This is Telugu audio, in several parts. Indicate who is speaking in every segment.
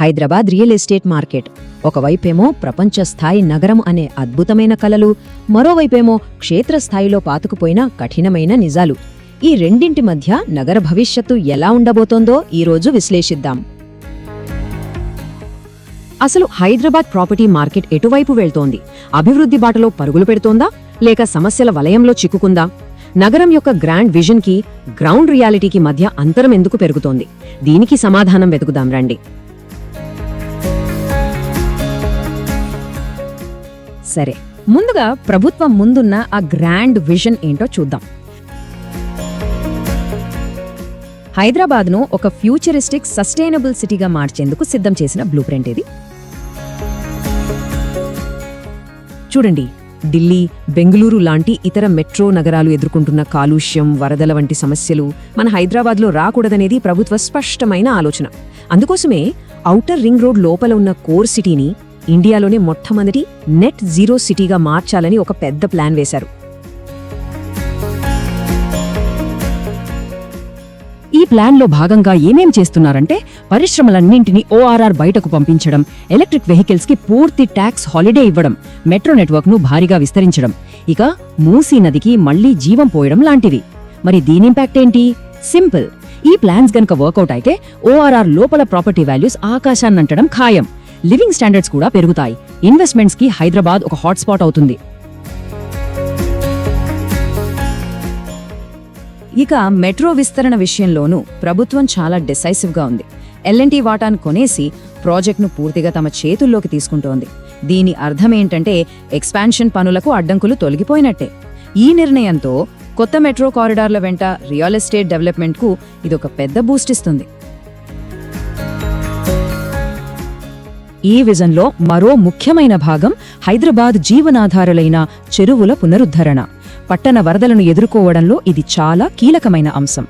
Speaker 1: Hyderabad real estate market. ఒకవైపేమో ప్రపంచ స్థాయి నగరం అనే అద్భుతమైన కలలు మరోవైపేమో క్షేత్రస్థాయిలో పాతుకుపోయిన కఠినమైన నిజాలు. ఈ రెండింటి మధ్య నగర భవిష్యత్తు ఎలా ఉండబోతోందో ఈరోజు విశ్లేషిద్దాం. అసలు హైదరాబాద్ ప్రాపర్టీ మార్కెట్ ఎటువైపు వెళ్తోంది? అభివృద్ధి బాటలో పరుగులు పెడుతోందా? లేక సమస్యల వలయంలో చిక్కుకుందా? నగరం యొక్క గ్రాండ్ విజన్కి గ్రౌండ్ రియాలిటీకి మధ్య అంతరం ఎందుకు పెరుగుతోంది? దీనికి సమాధానం వెతుకుదాం రండి. సరే ముందుగా ప్రభుత్వం ముందున్న ఆ గ్రాండ్ విజన్ ఏంటో చూద్దాం. హైదరాబాద్ను ఒక ఫ్యూచరిస్టిక్ సస్టైనబుల్ సిటీగా మార్చేందుకు సిద్ధం చేసిన బ్లూ ప్రింట్ ఇది చూడండి ఢిల్లీ బెంగళూరు లాంటి ఇతర మెట్రో నగరాలు ఎదుర్కొంటున్న కాలుష్యం వరదల వంటి సమస్యలు మన హైదరాబాద్లో రాకూడదనేది ప్రభుత్వ స్పష్టమైన ఆలోచన. అందుకోసమే ఔటర్ రింగ్ రోడ్ లోపల ఉన్న కోర్ సిటీని ఇండియాలోనే మొట్టమొదటి నెట్ జీరో సిటీగా మార్చాలని ఒక పెద్ద ప్లాన్ వేశారు. ఈ ప్లాన్లో భాగంగా ఏమేం చేస్తున్నారంటే పరిశ్రమలన్నింటినీ ఓఆర్ఆర్ బయటకు పంపించడం ఎలక్ట్రిక్ వెహికల్స్కి పూర్తి ట్యాక్స్ హాలిడే ఇవ్వడం మెట్రో నెట్వర్క్ను భారీగా విస్తరించడం. ఇక మూసీ నదికి మళ్ళీ జీవం పోయడం లాంటివి. మరి దీని ఇంపాక్ట్ ఏంటి? సింపుల్ ఈ ప్లాన్స్ గనక వర్కౌట్ అయితే ఓఆర్ఆర్ లోపల ప్రాపర్టీ వాల్యూస్ ఆకాశాన్నంటడం ఖాయం. లివింగ్ స్టాండర్డ్స్ కూడా పెరుగుతాయి. ఇన్వెస్ట్మెంట్స్కి హైదరాబాద్ ఒక హాట్స్పాట్ అవుతుంది. ఇక మెట్రో విస్తరణ విషయంలోనూ ప్రభుత్వం చాలా డిసైసివ్గా ఉంది. ఎల్ఎన్టీ వాటాను కొనేసి ప్రాజెక్టును పూర్తిగా తమ చేతుల్లోకి తీసుకుంటోంది. దీని అర్థం ఏంటంటే ఎక్స్పాన్షన్ పనులకు అడ్డంకులు తొలగిపోయినట్టే. ఈ నిర్ణయంతో కొత్త మెట్రో కారిడార్ల వెంట రియల్ ఎస్టేట్ డెవలప్మెంట్కు ఇదొక పెద్ద బూస్ట్ ఇస్తుంది. ఈ విజన్లో మరో ముఖ్యమైన భాగం హైదరాబాద్ జీవనాధారులైన చెరువుల పునరుద్ధరణ. పట్టణ వరదలను ఎదుర్కోవడంలో ఇది చాలా కీలకమైన అంశం.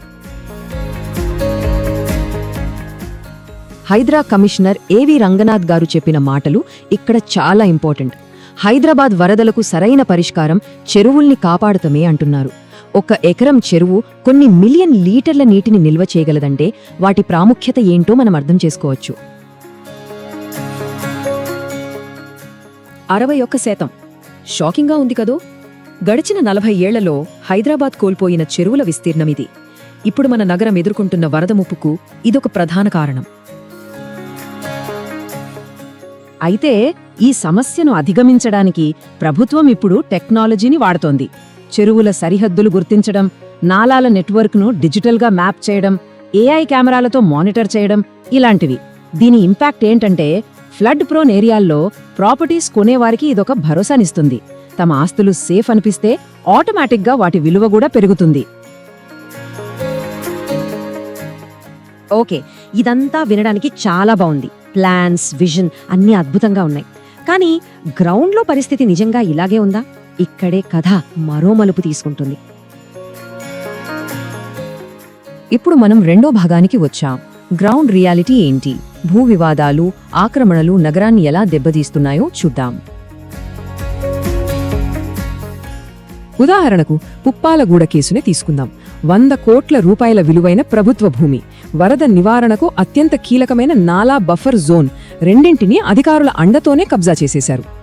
Speaker 1: హైదరా కమిషనర్ ఏవి రంగనాథ్ గారు చెప్పిన మాటలు ఇక్కడ చాలా ఇంపార్టెంట్. హైదరాబాద్ వరదలకు సరైన పరిష్కారం చెరువుల్ని కాపాడుతమే అంటున్నారు. ఒక ఎకరం చెరువు కొన్ని మిలియన్ లీటర్ల నీటిని నిల్వ చేయగలదంటే వాటి ప్రాముఖ్యత ఏంటో మనం అర్థం చేసుకోవచ్చు. అరవై ఒక్క శాతం. షాకింగ్గా ఉంది కదూ? గడిచిన నలభై ఏళ్ళలో హైదరాబాద్ కోల్పోయిన చెరువుల విస్తీర్ణమిది ఇప్పుడు మన నగరం ఎదుర్కొంటున్న వరద ముప్పుకు ఇదొక ప్రధాన కారణం. అయితే ఈ సమస్యను అధిగమించడానికి ప్రభుత్వం ఇప్పుడు టెక్నాలజీని వాడుతోంది. చెరువుల సరిహద్దులు గుర్తించడం నాలాల నెట్వర్క్ను డిజిటల్గా మ్యాప్ చేయడం ఏఐ కెమెరాలతో మానిటర్ చేయడం ఇలాంటివి. దీని ఇంపాక్ట్ ఏంటంటే ఫ్లడ్ ప్రోన్ ఏరియాల్లో ప్రాపర్టీస్ కొనేవారికి ఇదొక భరోసానిస్తుంది. తమ ఆస్తులు సేఫ్ అనిపిస్తే ఆటోమేటిక్గా వాటి విలువ కూడా పెరుగుతుంది. ఓకే ఇదంతా వినడానికి చాలా బాగుంది ప్లాన్స్ విజన్ అన్నీ అద్భుతంగా ఉన్నాయి. కానీ గ్రౌండ్లో పరిస్థితి నిజంగా ఇలాగే ఉందా? ఇక్కడే కథ మరో మలుపు తీసుకుంటుంది. ఇప్పుడు మనం రెండో భాగానికి వచ్చాం. గ్రౌండ్ రియాలిటీ ఏంటి? భూ వివాదాలు ఆక్రమణలు నగరాన్ని ఎలా దెబ్బతీస్తున్నాయో చూద్దాం.
Speaker 2: ఉదాహరణకు పుప్పాలగూడ కేసునే తీసుకుందాం. వంద కోట్ల రూపాయల విలువైన ప్రభుత్వ భూమి. వరద నివారణకు అత్యంత కీలకమైన నాలా బఫర్ జోన్. రెండింటినీ అధికారుల అండతోనే కబ్జా చేసేశారు.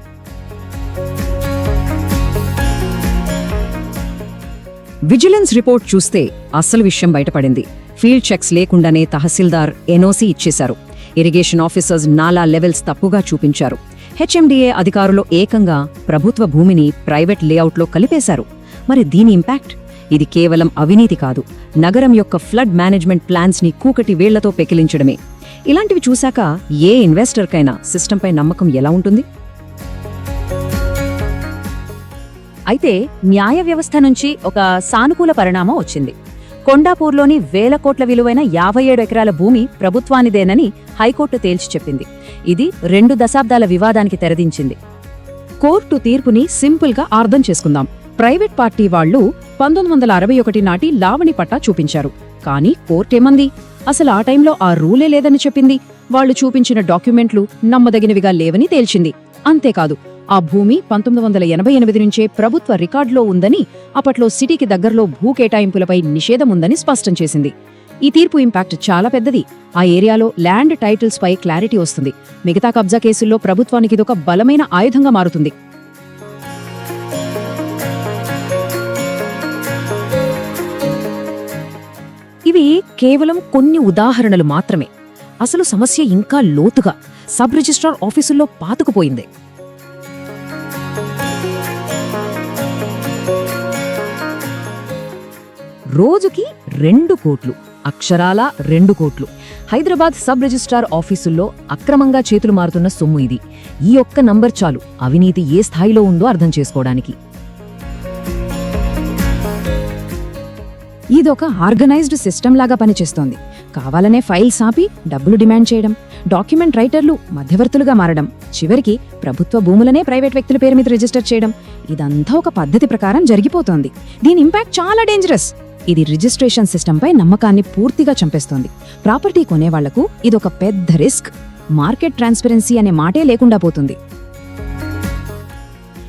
Speaker 1: విజిలెన్స్ రిపోర్ట్ చూస్తే అసలు విషయం బయటపడింది. ఫీల్డ్ చెక్స్ లేకుండానే తహసీల్దార్ ఎన్ఓసీ ఇచ్చేశారు. ఇరిగేషన్ ఆఫీసర్స్ నాలా లెవెల్స్ తప్పుగా చూపించారు. హెచ్ఎండిఏ అధికారులు ఏకంగా ప్రభుత్వ భూమిని ప్రైవేట్ లేఅవుట్లో కలిపేశారు. మరి దీని ఇంపాక్ట్? ఇది కేవలం అవినీతి కాదు. నగరం యొక్క ఫ్లడ్ మేనేజ్మెంట్ ప్లాన్స్ని కూకటి వేళ్ళతో పెకిలించడమే. ఇలాంటివి చూశాక ఏ ఇన్వెస్టర్కైనా సిస్టంపై నమ్మకం ఎలా ఉంటుంది? అయితే న్యాయ వ్యవస్థ నుంచి ఒక సానుకూల పరిణామం వచ్చింది. కొండాపూర్లోని వేల కోట్ల విలువైన యాభై ఏడు ఎకరాల భూమి ప్రభుత్వానిదేనని హైకోర్టు తేల్చి చెప్పింది. ఇది రెండు దశాబ్దాల వివాదానికి తెరదించింది. కోర్టు తీర్పుని సింపుల్గా అర్థం చేసుకుందాం. ప్రైవేట్ పార్టీ వాళ్ళు పంతొమ్మిది వందల అరవై ఒకటి నాటి లావణి పట్టా చూపించారు. కానీ కోర్టేమంది? అసలు ఆ టైంలో ఆ రూలే లేదని చెప్పింది. వాళ్ళు చూపించిన డాక్యుమెంట్లు నమ్మదగినవిగా లేవని తేల్చింది. అంతేకాదు ఆ భూమి పంతొమ్మిది వందల ఎనభై ఎనిమిది నుంచే ప్రభుత్వ రికార్డులో ఉందని అప్పట్లో సిటీకి దగ్గరలో భూ కేటాయింపులపై నిషేధం ఉందని స్పష్టం చేసింది. ఈ తీర్పు ఇంపాక్ట్ చాలా పెద్దది. ఆ ఏరియాలో ల్యాండ్ టైటిల్స్ పై క్లారిటీ వస్తుంది. మిగతా కబ్జా కేసుల్లో ప్రభుత్వానికి ఇదొక బలమైన ఆయుధంగా మారుతుంది. ఇవి కేవలం కొన్ని ఉదాహరణలు మాత్రమే. అసలు సమస్య ఇంకా లోతుగా. సబ్ రిజిస్ట్రార్ ఆఫీసుల్లో పాతుకుపోయింది. రోజుకి రెండు కోట్లు అక్షరాల రెండు కోట్లు. హైదరాబాద్ సబ్ రిజిస్ట్రార్ ఆఫీసుల్లో అక్రమంగా చేతులు మారుతున్న సొమ్ము ఇది. ఈ ఒక్క నంబర్ చాలు అవినీతి ఏ స్థాయిలో ఉందో అర్థం చేసుకోవడానికి. ఇదొక ఆర్గనైజ్డ్ సిస్టమ్ లాగా పనిచేస్తోంది. కావాలనే ఫైల్స్ ఆపి డబ్బులు డిమాండ్ చేయడం డాక్యుమెంట్ రైటర్లు మధ్యవర్తులుగా మారడం చివరికి ప్రభుత్వ భూములనే ప్రైవేట్ వ్యక్తుల పేరు మీద రిజిస్టర్ చేయడం ఇదంతా ఒక పద్ధతి ప్రకారం జరిగిపోతోంది. దీని ఇంపాక్ట్ చాలా డేంజరస్ ఇది రిజిస్ట్రేషన్ సిస్టంపై నమ్మకాన్ని పూర్తిగా చంపేస్తోంది. ప్రాపర్టీ కొనేవాళ్ళకు ఇదొక పెద్ద రిస్క్. మార్కెట్ ట్రాన్స్పరెన్సీ అనే మాటే లేకుండా పోతుంది.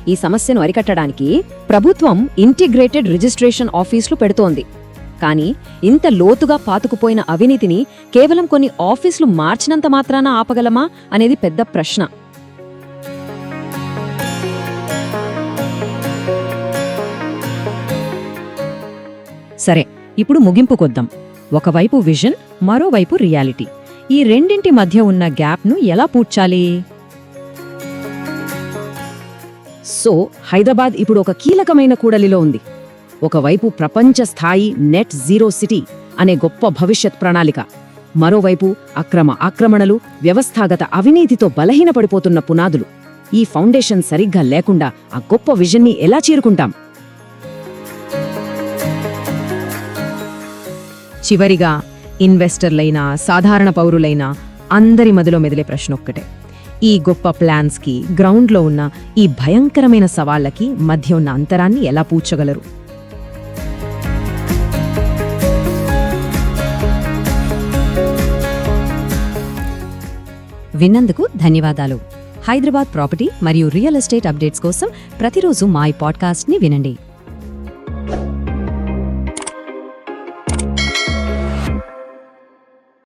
Speaker 1: ఈ సమస్యను అరికట్టడానికి ప్రభుత్వం ఇంటిగ్రేటెడ్ రిజిస్ట్రేషన్ ఆఫీసులు పెడుతోంది. కానీ ఇంత లోతుగా పాతుకుపోయిన అవినీతిని కేవలం కొన్ని ఆఫీసులు మార్చినంత మాత్రాన ఆపగలమా అనేది పెద్ద ప్రశ్న. సరే ఇప్పుడు ముగింపుకొద్దాం ఒకవైపు విజన్ మరోవైపు రియాలిటీ. ఈ రెండింటి మధ్య ఉన్న గ్యాప్ను ఎలా పూడ్చాలి? సో హైదరాబాద్ ఇప్పుడు ఒక కీలకమైన కూడలిలో ఉంది. ఒకవైపు ప్రపంచ స్థాయి నెట్ జీరో సిటీ అనే గొప్ప భవిష్యత్ ప్రణాళిక. మరోవైపు అక్రమ ఆక్రమణలు వ్యవస్థాగత అవినీతితో బలహీనపడిపోతున్న పునాదులు. ఈ ఫౌండేషన్ సరిగ్గా లేకుండా ఆ గొప్ప విజన్ని ఎలా చేరుకుంటాం? చివరిగా ఇన్వెస్టర్లైనా సాధారణ పౌరులైనా అందరి మదిలో మెదిలే ప్రశ్న ఒక్కటే. ఈ గొప్ప ప్లాన్స్కి గ్రౌండ్లో ఉన్న ఈ భయంకరమైన సవాళ్ళకి మధ్య ఉన్న అంతరాన్ని ఎలా పూడ్చగలరు? విన్నందుకు ధన్యవాదాలు. హైదరాబాద్ ప్రాపర్టీ మరియు రియల్ ఎస్టేట్ అప్డేట్స్ కోసం ప్రతిరోజు మా ఈ పాడ్కాస్ట్ని వినండి.